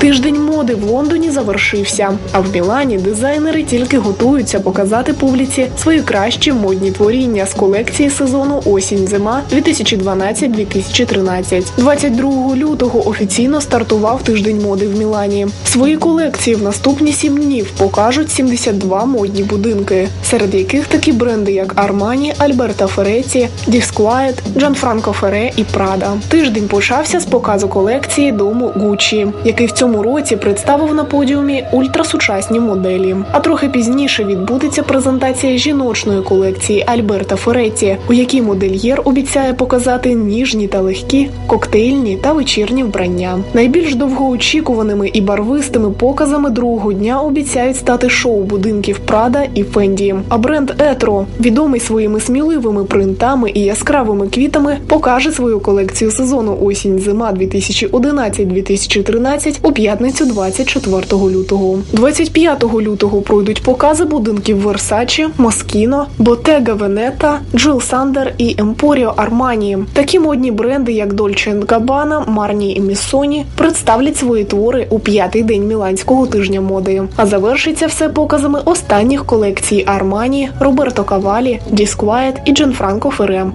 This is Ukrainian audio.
Тиждень моди в Лондоні завершився, а в Мілані дизайнери тільки готуються показати публіці свої кращі модні творіння з колекції сезону осінь-зима 2012-2013. 22 лютого офіційно стартував тиждень моди в Мілані. Свої колекції в наступні сім днів покажуть 72 модні будинки, серед яких такі бренди, як Armani, Альберта Фереті, Disquiet, Gianfranco Ferré і Prada. Тиждень почався з показу колекції дому Gucci, який в цьому році представив на подіумі ультрасучасні моделі. А трохи пізніше відбудеться презентація жіночної колекції Альберта Фереті, у якій модельєр обіцяє показати ніжні та легкі, коктейльні та вечірні вбрання. Найбільш довгоочікуваними і барвистими показами другого дня обіцяють стати шоу будинків Prada і Fendi. А бренд Етро, відомий своїми сміливими принтами і яскравими квітами, покаже свою колекцію сезону осінь-зима 2011-2013 у п'ятницю 24 лютого. 25 лютого пройдуть покази будинків Versace, Moschino, Bottega Veneta, Jill Sander і Emporio Armani. Такі модні бренди, як Dolce Gabbana, Marni і Missoni, представлять свої твори у п'ятий день міланського тижня моди. А завершиться все показами останніх колекцій Armani, Roberto Cavalli, Disquiet і Gianfranco Ferré.